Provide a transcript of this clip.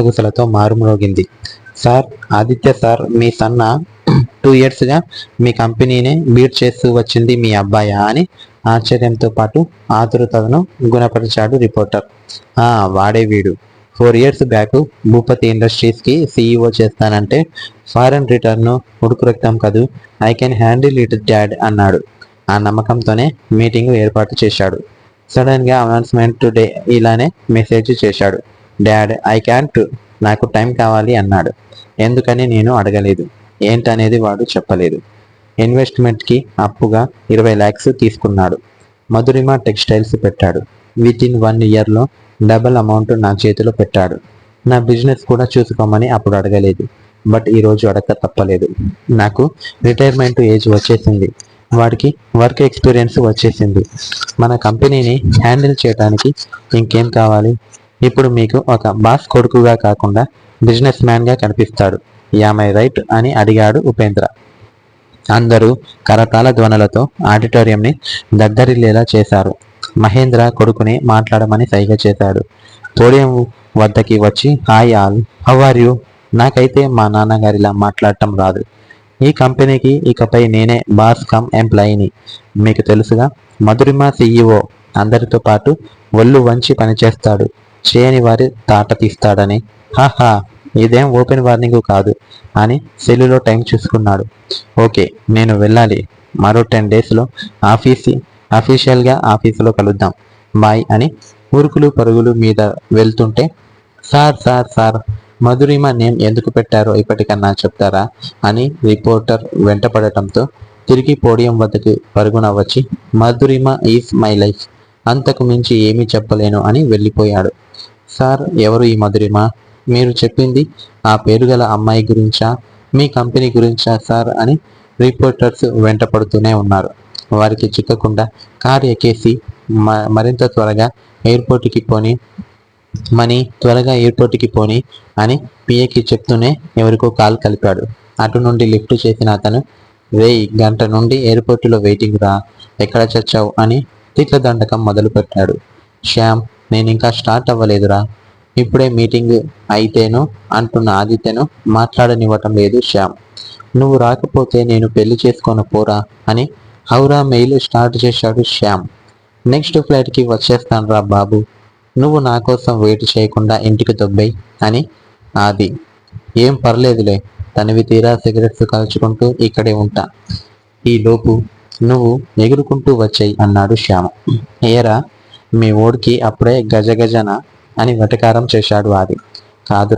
గుసలతో మారుమ్రోగింది. Sir Aditya sir మీ సన్న టూ ఇయర్స్గా మీ కంపెనీనే బీట్ చేస్తూ వచ్చింది మీ అబ్బాయా? అని ఆశ్చర్యంతో పాటు ఆతురతను గుణపరిచాడు రిపోర్టర్. ఆ వాడే వీడు. ఫోర్ ఇయర్స్ బ్యాక్ భూపతి ఇండస్ట్రీస్కి సీఈఓ చేస్తానంటే ఫారెన్ రిటర్న్ ఉడుకు రక్తం కదూ I can handle it dad అన్నాడు. ఆ నమ్మకంతోనే మీటింగ్ ఏర్పాటు చేశాడు. సడన్గా అనౌన్స్మెంట్ టుడే ఇలానే మెసేజ్ చేశాడు. డాడ్ ఐ క్యాంట్ నాకు టైం కావాలి అన్నాడు. ఎందుకని నేను అడగలేదు. ఏంటనేది వాడు చెప్పలేదు. ఇన్వెస్ట్మెంట్కి అప్పుగా ఇరవై ల్యాక్స్ తీసుకున్నాడు. మధురిమ టెక్స్టైల్స్ పెట్టాడు. విత్ ఇన్ వన్ ఇయర్లో డబల్ అమౌంట్ నా చేతిలో పెట్టాడు. నా బిజినెస్ కూడా చూసుకోమని అప్పుడు అడగలేదు. బట్ ఈరోజు అడగ తప్పలేదు. నాకు రిటైర్మెంట్ ఏజ్ వచ్చేసింది. వాడికి వర్క్ ఎక్స్పీరియన్స్ వచ్చేసింది. మన కంపెనీని హ్యాండిల్ చేయడానికి ఇంకేం కావాలి? ఇప్పుడు మీకు ఒక బాస్ కొడుకుగా కాకుండా బిజినెస్ మ్యాన్గా కనిపిస్తాడు. యామై రైట్ అని అడిగాడు ఉపేంద్ర. అందరూ కరతాల ధ్వనులతో ఆడిటోరియంని దద్దరిల్లేలా చేశారు. మహేంద్ర కొడుకుని మాట్లాడమని సైగ చేశాడు. పోడియం వద్దకి వచ్చి hi all how are you? నాకైతే మా నాన్నగారిలా మాట్లాడటం రాదు. ఈ కంపెనీకి ఇకపై నేనే బాస్ కమ్ ఎంప్లాయీని. మీకు తెలుసుగా మధురిమ సీఈఓ అందరితో పాటు ఒళ్ళు వంచి పనిచేస్తాడు. చేయని వారి తాట తీస్తాడని. హాహా ఇదేం ఓపెన్ వార్నింగ్ కాదు అని సెల్లులో టైం చూసుకున్నాడు. ఓకే నేను వెళ్ళాలి. మరో టెన్ డేస్లో ఆఫీసి అఫీషియల్గా ఆఫీసులో కలుద్దాం. బాయ్ అని ఉరుకులు పరుగులు మీద వెళ్తుంటే sir sir sir Madhurima name ఎందుకు పెట్టారో ఇప్పటికన్నా చెప్తారా? అని రిపోర్టర్ వెంటపడటంతో తిరిగి పోడియం వద్దకు పరుగున వచ్చి మధురిమ ఈజ్ మై లైఫ్. అంతకు మించి ఏమీ చెప్పలేను అని వెళ్ళిపోయాడు. సార్ ఎవరు ఈ మధురిమ? మీరు చెప్పింది ఆ పేరు గల అమ్మాయి గురించా? మీ కంపెనీ గురించా సార్? అని రిపోర్టర్స్ వెంటపడుతూనే ఉన్నారు. వారికి చిక్కకుండా కారు ఎక్కేసి మ- మరింత త్వరగా ఎయిర్పోర్ట్కి పోని మనీ త్వరగా ఎయిర్పోర్ట్కి పోని అని పిఏకి చెప్తూనే ఎవరికో కాల్ కలిపాడు. అటు నుండి లిఫ్ట్ చేసిన అతను రేయ్ గంట నుండి ఎయిర్పోర్టులో వెయిటింగ్ రా ఎక్కడ చచ్చావు? అని తిట్ల దండకం మొదలుపెట్టాడు. శ్యామ్ నేను ఇంకా స్టార్ట్ అవ్వలేదురా. ఇప్పుడే మీటింగ్ అయితేను అంటున్న ఆదిత్యను మాట్లాడనివ్వటం లేదు శ్యామ్. నువ్వు రాకపోతే నేను పెళ్ళి చేసుకొని పోరా అని హౌరా మెయిల్ స్టార్ట్ చేశాడు శ్యామ్. నెక్స్ట్ ఫ్లైట్కి వచ్చేస్తాను రా బాబు. నువ్వు నా కోసం వెయిట్ చేయకుండా ఇంటికి దొబ్బై అని ఆది. ఏం పర్లేదులే తనవి తీరా సిగరెట్స్ కాల్చుకుంటూ ఇక్కడే ఉంటా. ఈ లోపు నువ్వు ఎగురుకుంటూ వచ్చాయి అన్నాడు శ్యామ. ఏరా మీ ఓడికి అప్పుడే గజగజన అని వెటకారం చేశాడు ఆది. కాదు